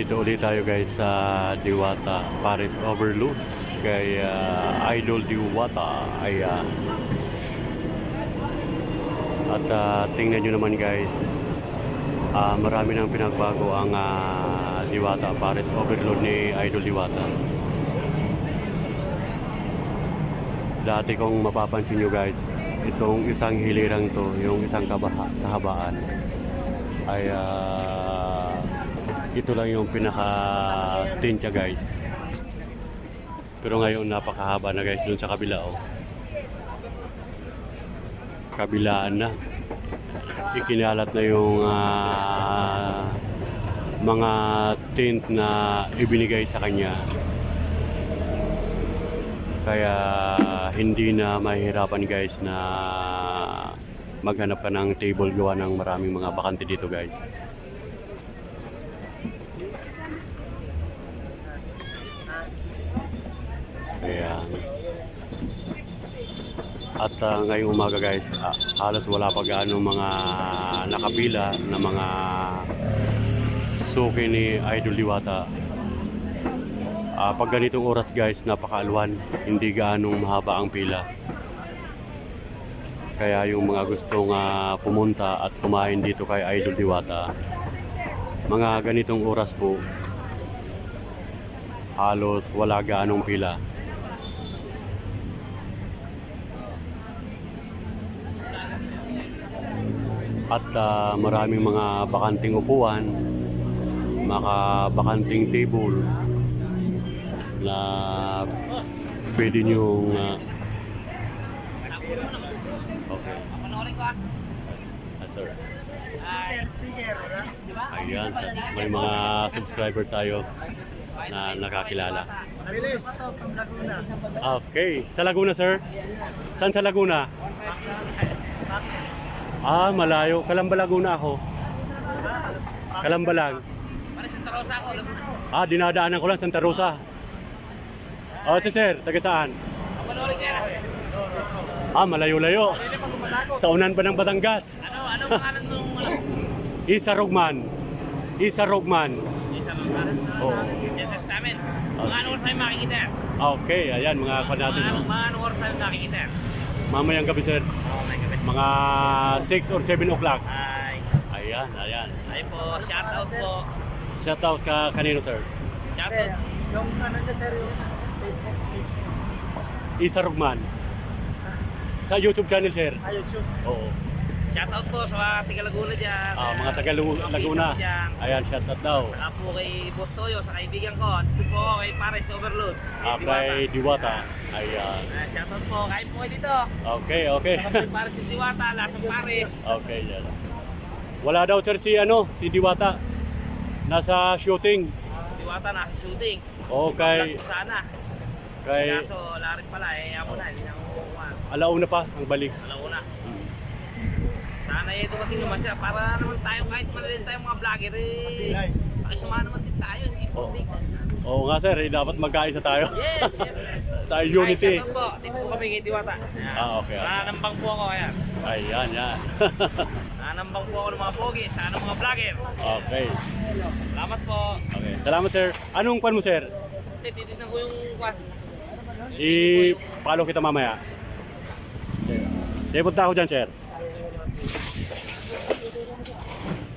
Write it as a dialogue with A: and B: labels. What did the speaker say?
A: Nandito ulit tayo guys sa Diwata Paris Overload kay ah, Idol Diwata. Ayan. At ah, tingnan nyo naman guys, ah, marami nang pinagbago ang ah, Diwata Paris Overload ni Idol Diwata. Dati kung mapapansin nyo guys, itong isang hilirang to, yung isang kabaha, kahabaan, ay ah, ito lang yung pinaka tintya guys. Pero ngayon napakahaba na guys dun sa kabila oh. Kabilaan na. Ikinalat na yung ah, mga tint na ibinigay sa kanya. Kaya hindi na mahirapan guys na maghanap ka ng table gawa ng maraming mga bakante dito guys. Ayan. At ah, ngayong umaga guys, ah, halos wala pa gaano mga nakapila na mga suki ni Idol Diwata. Ah, pag ganitong oras guys, napakaalwan, hindi gaanong mahaba ang pila. Kaya yung mga gustong ah, pumunta at kumain dito kay Idol Diwata, mga ganitong oras po, halos wala gaanong pila. At ah, maraming mga bakanting upuan, mga bakanting table na pwede niyong ah, okay. Ah, sorry. Ayan, may mga subscriber tayo na nakakilala. Okay, sa Laguna sir? Saan sa Laguna? Ah, malayo. Kalamba Laguna ako. Kalamba lang. Ah, dinadaanan ko lang Santa Rosa. Oh, si sir, taga saan? Ah, malayo-layo. Sa unan pa ng Batangas.
B: Ano, ano pangalan nung ano?
A: Isa Rogman. Isa Rogman.
B: Isa pangalan.
A: Oo.
B: Jesus namin. Mga anong oras tayo makikita?
A: Okay, ayan mga
B: Mga,
A: natin. oh.
B: mga anong oras tayo makikita yan?
A: Mamayang gabi sir,
B: gabi.
A: Mga 6 or 7 o'clock.
B: Ay,
A: Ayan, ayan.
B: ay po, shout out po.
A: Shout out ka kanino sir?
B: Shout out.
C: yung ano niya sir, yung Facebook page.
A: Isa Rogman.
C: Sa
A: Sa YouTube channel sir.
C: ah, YouTube.
A: Oo.
B: Shout out po sa mga taga Laguna dyan.
A: Ah, mga taga Laguna. Ayan, shout out daw.
B: Saka po kay Boss Toyo, sa kaibigan ko. Dito po ako kay Pares Overload.
A: Ah, kay Diwata. Ayan.
B: Ah, shout out po. Kain po kayo dito.
A: Okay, okay.
B: Saka kay Pares si Diwata, lahat ng Pares.
A: okay, yan. Wala daw sir si ano, si Diwata. Nasa shooting.
B: Diwata na shooting.
A: Okay,
B: Vlog sana.
A: kay
B: Kaso wala rin pala eh. Ako na, hindi na ako kukuha.
A: alauna pa ang balik.
B: Alauna. Eh dumating naman siya para naman tayo kahit manalin tayo mga vlogger eh.
C: Silay.
B: Pakisamahan naman din tayo. Hindi po.
A: Oo. Oo nga sir, eh, dapat magkaisa tayo.
B: Yes,
A: tayo unity.
B: Shoutout po. Dito po kami kay Diwata. Ayan.
A: Ah, okay, okay.
B: Nananambang po ako. Ayan.
A: Ayan, yan.
B: Nananambang po ako ng mga pogi saka ng mga vlogger.
A: okay.
B: Salamat po.
A: Okay. Salamat sir. Anong kwan mo sir?
B: Titignan ko yung kwan.
A: I-follow kita mamaya. Okay, punta ako dyan sir. Yeah.